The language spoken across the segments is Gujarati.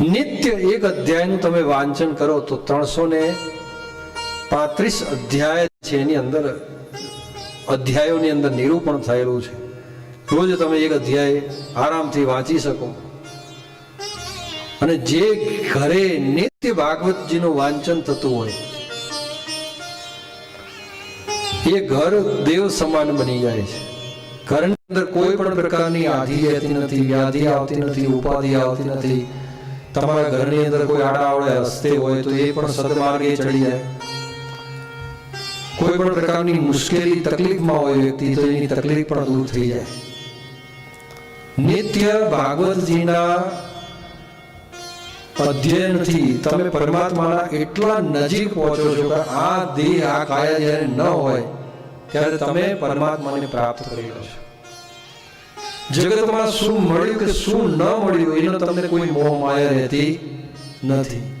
નિત્ય એક અધ્યાયનું તમે વાંચન કરો તો ત્રણસો ને પાંત્રીસ અધ્યાય છે એની અંદર અધ્યાયોની અંદર નિરૂપણ થયેલું છે. રોજ તમે એક અધ્યાય આરામથી વાંચી શકો. અને જે ઘરે નિત્ય ભાગવતજીનું વાંચન થતું હોય, એ ઘર દેવ સમાન બની જાય છે. ઘરની અંદર કોઈ પણ પ્રકારની આધિ રહેતી નથી, વ્યાધિ આવતી નથી, ઉપાધિ આવતી નથી તમારા ઘરની અંદર કોઈ આડાવડે રસ્તે હોય તો એ પણ સદમાર્ગે ચડી જાય. કોઈ પણ પ્રકારની મુશ્કેલી તકલીફમાં હોય વ્યક્તિ તો એની તકલીફ પણ દૂર થઈ જાય. નિત્ય ભાગવતજીના અધ્યયનથી તમે પરમાત્માના એટલા નજીક પહોંચો છો કે આ દેહ, આ કાયા જ્યારે ન હોય, ત્યારે તમે પરમાત્માને પ્રાપ્ત કરી લો છો. જગતમાં શું મળ્યું કે શું ન મળ્યું એનો તમને કોઈ મોહ માયા રહેતી નથી.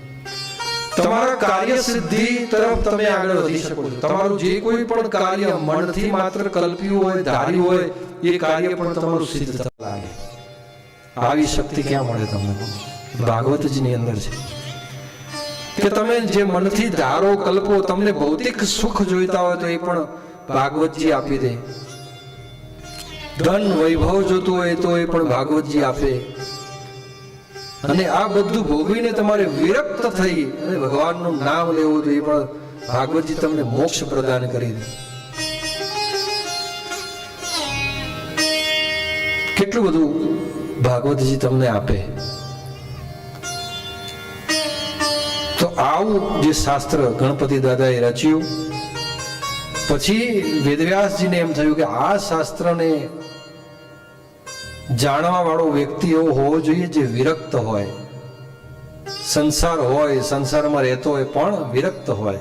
તમારા કાર્ય સિદ્ધિ તરફ તમે આગળ વધી શકો છો. તમારું જે કોઈ પણ કાર્ય મનથી માત્ર કલ્પ્યું હોય ધાર્યું હોય એ કાર્ય પણ તમારું સિદ્ધ થવા લાગે. આવી શક્તિ ક્યાં મળે તમને? ભાગવતજીની અંદર છે. કે તમે જે મનથી ધારો કલ્પો તમને ભૌતિક સુખ જોઈતા હોય તો એ પણ ભાગવતજી આપી દે. ધન વૈભવ જોતું હોય તો એ પણ ભાગવતજી આપે. અને આ બધું ભોગવીને તમારે વિરક્ત થઈ અને ભગવાનનું નામ લેવું તો પણ ભાગવતજી તમને મોક્ષ પ્રદાન કરી દે. કેટલું બધું ભાગવતજી તમને આપે. તો આવું જે શાસ્ત્ર ગણપતિ દાદાએ રચ્યું પછી વેદવ્યાસજીને એમ થયું કે આ શાસ્ત્રને જાણવા વાળો વ્યક્તિ એવો હોવો જોઈએ જે વિરક્ત હોય. સંસાર હોય, સંસારમાં રહેતો હોય, પણ વિરક્ત હોય.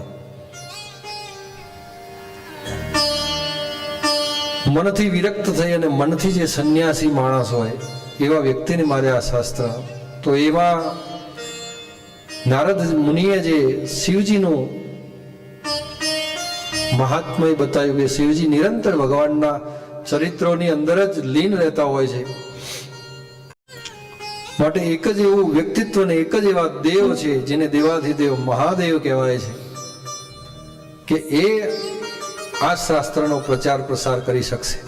મનથી વિરક્ત થઈ અને મનથી જે સંન્યાસી માણસ હોય, એવા વ્યક્તિને મારે આ શાસ્ત્ર. તો એવા નારદ મુનિએ જે શિવજીનું મહાત્મય બતાવ્યું કે શિવજી નિરંતર ભગવાનના ચરિત્રોની અંદર જ લીન રહેતા હોય છે. માટે એક જ એવું વ્યક્તિત્વ ને એક જ એવા દેવ છે જેને દેવાધિદેવ મહાદેવ કહેવાય છે કે એ આ શાસ્ત્રનો પ્રચાર પ્રસાર કરી શકશે.